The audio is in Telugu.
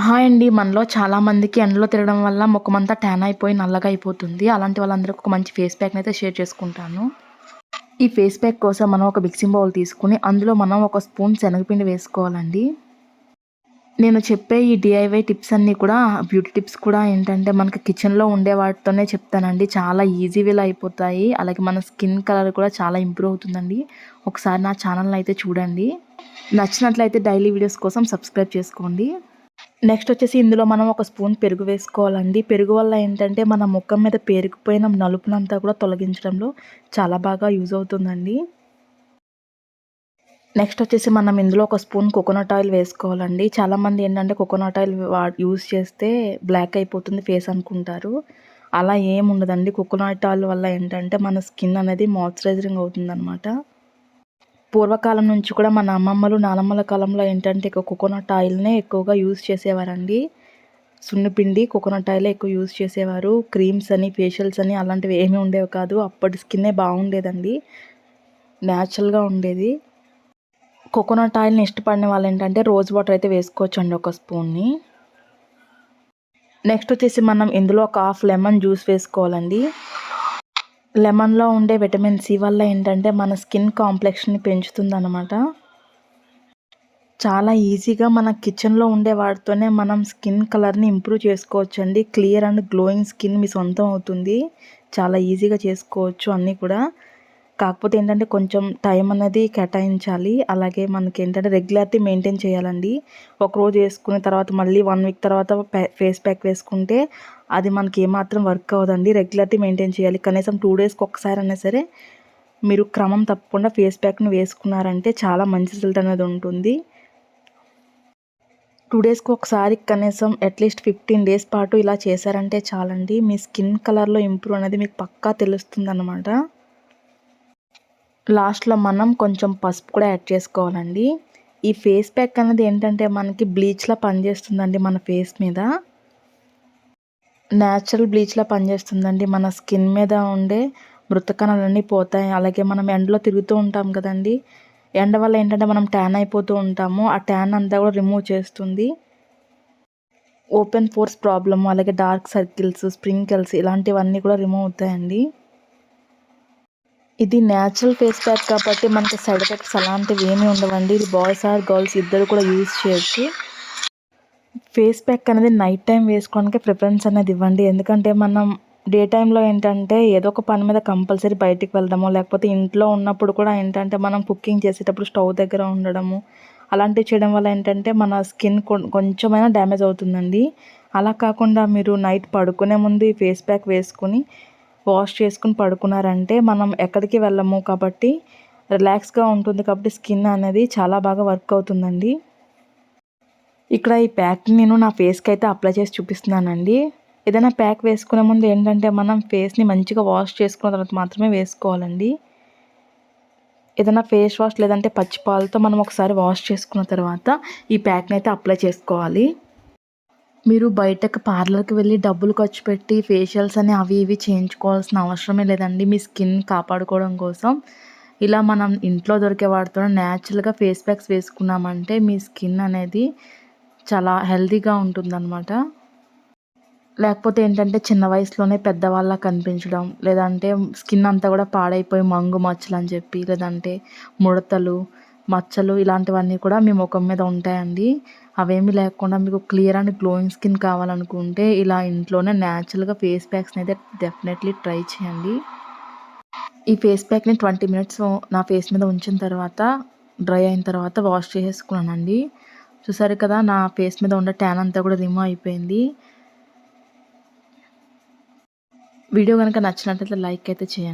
హాయ్ అండి మనలో చాలామందికి ఎండలో తిరగడం వల్ల ముఖమంతా ట్యాన్ అయిపోయి నల్లగా అయిపోతుంది. అలాంటి వాళ్ళందరికీ ఒక మంచి ఫేస్ ప్యాక్ని అయితే షేర్ చేసుకుంటాను. ఈ ఫేస్ ప్యాక్ కోసం మనం ఒక మిక్సింగ్ బౌల్ తీసుకుని అందులో మనం ఒక స్పూన్ శనగపిండి వేసుకోవాలండి. నేను చెప్పే ఈ డిఐవై టిప్స్ అన్నీ కూడా బ్యూటీ టిప్స్ కూడా ఏంటంటే మనకి కిచెన్లో ఉండే వాటితోనే చెప్తానండి. చాలా ఈజీ వేలో అయిపోతాయి. అలాగే మన స్కిన్ కలర్ కూడా చాలా ఇంప్రూవ్ అవుతుందండి. ఒకసారి నా ఛానల్ని అయితే చూడండి. నచ్చినట్లయితే డైలీ వీడియోస్ కోసం సబ్స్క్రైబ్ చేసుకోండి. నెక్స్ట్ వచ్చేసి ఇందులో మనం ఒక స్పూన్ పెరుగు వేసుకోవాలండి. పెరుగు వల్ల ఏంటంటే మన ముఖం మీద పేరుకుపోయిన నలుపునంతా కూడా తొలగించడంలో చాలా బాగా యూజ్ అవుతుందండి. నెక్స్ట్ వచ్చేసి మనం ఇందులో ఒక స్పూన్ కోకోనట్ ఆయిల్ వేసుకోవాలండి. చాలామంది ఏంటంటే కోకోనట్ ఆయిల్ యూజ్ చేస్తే బ్లాక్ అయిపోతుంది ఫేస్ అనుకుంటారు. అలా ఏం ఉండదండి. కోకోనట్ ఆయిల్ వల్ల ఏంటంటే మన స్కిన్ అనేది మాయిశ్చరైజింగ్ అవుతుందన్నమాట. పూర్వకాలం నుంచి కూడా మన అమ్మమ్మలు నానమ్మల కాలంలో ఏంటంటే ఎక్కువ కోకోనట్ ఆయిల్నే ఎక్కువగా యూజ్ చేసేవారండి. సున్నిపిండి కోకోనట్ ఆయిల్ ఎక్కువ యూజ్ చేసేవారు. క్రీమ్స్ అని ఫేషియల్స్ అని అలాంటివి ఏమీ ఉండేవి కాదు. అప్పటి స్కిన్నే బాగుండేదండి. న్యాచురల్గా ఉండేది. కోకోనట్ ఆయిల్ని ఇష్టపడిన వాళ్ళు ఏంటంటే రోజ్ వాటర్ అయితే వేసుకోవచ్చండి ఒక స్పూన్ని నెక్స్ట్ వచ్చేసి మనం ఇందులో ఒక హాఫ్ లెమన్ జ్యూస్ వేసుకోవాలండి. లెమన్లో ఉండే విటమిన్ సి వల్ల ఏంటంటే మన స్కిన్ కాంప్లెక్షన్ని పెంచుతుంది అనమాట చాలా ఈజీగా మన కిచెన్లో ఉండే వాటితోనే మనం స్కిన్ కలర్ని ఇంప్రూవ్ చేసుకోవచ్చు అండి క్లియర్ అండ్ గ్లోయింగ్ స్కిన్ మీ సొంతం అవుతుంది. చాలా ఈజీగా చేసుకోవచ్చు అన్నీ కూడా. కాకపోతే ఏంటంటే కొంచెం టైం అనేది కేటాయించాలి. అలాగే మనకి ఏంటంటే రెగ్యులారిటీ మెయింటైన్ చేయాలండి. ఒకరోజు వేసుకున్న తర్వాత మళ్ళీ వన్ వీక్ తర్వాత ఫేస్ ప్యాక్ వేసుకుంటే అది మనకి ఏమాత్రం వర్క్ అవ్వదండి. రెగ్యులారిటీ మెయింటైన్ చేయాలి. కనీసం టూ డేస్కి ఒకసారి అయినా సరే మీరు క్రమం తప్పకుండా ఫేస్ ప్యాక్ని వేసుకున్నారంటే చాలా మంచి రిజల్ట్ అనేది ఉంటుంది. టూ డేస్కి ఒకసారి కనీసం అట్లీస్ట్ ఫిఫ్టీన్ డేస్ పాటు ఇలా చేశారంటే చాలండి. మీ స్కిన్ కలర్లో ఇంప్రూవ్ అనేది మీకు పక్కా తెలుస్తుంది అన్నమాట లాస్ట్లో మనం కొంచెం పసుపు కూడా యాడ్ చేసుకోవాలండి. ఈ ఫేస్ ప్యాక్ అనేది ఏంటంటే మనకి బ్లీచ్లా పనిచేస్తుందండి మన ఫేస్ మీద. న్యాచురల్ బ్లీచ్లా పనిచేస్తుందండి. మన స్కిన్ మీద ఉండే మృతకణాలన్నీ పోతాయి. అలాగే మనం ఎండలో తిరుగుతూ ఉంటాం కదండి. ఎండ వల్ల ఏంటంటే మనం ట్యాన్ అయిపోతూ ఉంటాము. ఆ ట్యాన్ అంతా కూడా రిమూవ్ చేస్తుంది. ఓపెన్ ఫోర్స్ ప్రాబ్లమ్ అలాగే డార్క్ సర్కిల్స్ స్ప్రింకిల్స్ ఇలాంటివన్నీ కూడా రిమూవ్ అవుతాయండి. ఇది న్యాచురల్ ఫేస్ ప్యాక్ కాబట్టి మనకి సైడ్ ఎఫెక్ట్స్ అలాంటివి ఏమీ ఉండవండి. ఇది బాయ్స్ ఆర్ గర్ల్స్ ఇద్దరు కూడా యూజ్ చేయొచ్చు. ఫేస్ ప్యాక్ అనేది నైట్ టైం వేసుకోవడానికి ప్రిఫరెన్స్ అనేది ఇవ్వండి. ఎందుకంటే మనం డే టైంలో ఏంటంటే ఏదో ఒక పని మీద కంపల్సరీ బయటికి వెళ్దాము. లేకపోతే ఇంట్లో ఉన్నప్పుడు కూడా ఏంటంటే మనం కుకింగ్ చేసేటప్పుడు స్టవ్ దగ్గర ఉండడము అలాంటివి చేయడం వల్ల ఏంటంటే మన స్కిన్ కొంచెమైనా డ్యామేజ్ అవుతుందండి. అలా కాకుండా మీరు నైట్ పడుకునే ముందు ఈ ఫేస్ ప్యాక్ వేసుకుని వాష్ చేసుకుని పడుకున్నారంటే మనం ఎక్కడికి వెళ్ళము కాబట్టి రిలాక్స్గా ఉంటుంది కాబట్టి స్కిన్ అనేది చాలా బాగా వర్క్ అవుతుందండి. ఇక్కడ ఈ ప్యాక్ని నేను నా ఫేస్కి అయితే అప్లై చేసి చూపిస్తున్నానండి. ఏదైనా ప్యాక్ వేసుకునే ముందు ఏంటంటే మనం ఫేస్ని మంచిగా వాష్ చేసుకున్న తర్వాత మాత్రమే వేసుకోవాలండి. ఏదైనా ఫేస్ వాష్ లేదంటే పచ్చిపాలతో మనం ఒకసారి వాష్ చేసుకున్న తర్వాత ఈ ప్యాక్ని అయితే అప్లై చేసుకోవాలి. మీరు బయటకు పార్లర్కి వెళ్ళి డబ్బులు ఖర్చు పెట్టి ఫేషియల్స్ అని అవి ఇవి చేయించుకోవాల్సిన అవసరమే లేదండి. మీ స్కిన్ కాపాడుకోవడం కోసం. ఇలా మనం ఇంట్లో దొరికే వాటితో న్యాచురల్గా ఫేస్ ప్యాక్స్ వేసుకున్నామంటే మీ స్కిన్ అనేది చాలా హెల్తీగా ఉంటుందన్నమాట. లేకపోతే ఏంటంటే చిన్న వయసులోనే పెద్దవాళ్ళ కనిపించడం లేదంటే స్కిన్ అంతా కూడా పాడైపోయి మంగు మచ్చలు అని చెప్పి లేదంటే ముడతలు మచ్చలు ఇలాంటివన్నీ కూడా మీ ముఖం మీద ఉంటాయండి. అవేమీ లేకుండా మీకు క్లియర్ అండ్ గ్లోయింగ్ స్కిన్ కావాలనుకుంటే ఇలా ఇంట్లోనే న్యాచురల్గా ఫేస్ ప్యాక్స్ని అయితే డెఫినెట్లీ ట్రై చేయండి. ఈ ఫేస్ ప్యాక్ని ట్వంటీ మినిట్స్ నా ఫేస్ మీద ఉంచిన తర్వాత డ్రై అయిన తర్వాత వాష్ చేసేసుకున్నానండి. చూసారు కదా నా ఫేస్ మీద ఉన్న ట్యాన్ అంతా కూడా రిమూవ్ అయిపోయింది. వీడియో కనుక నచ్చినట్లయితే లైక్ అయితే చేయండి.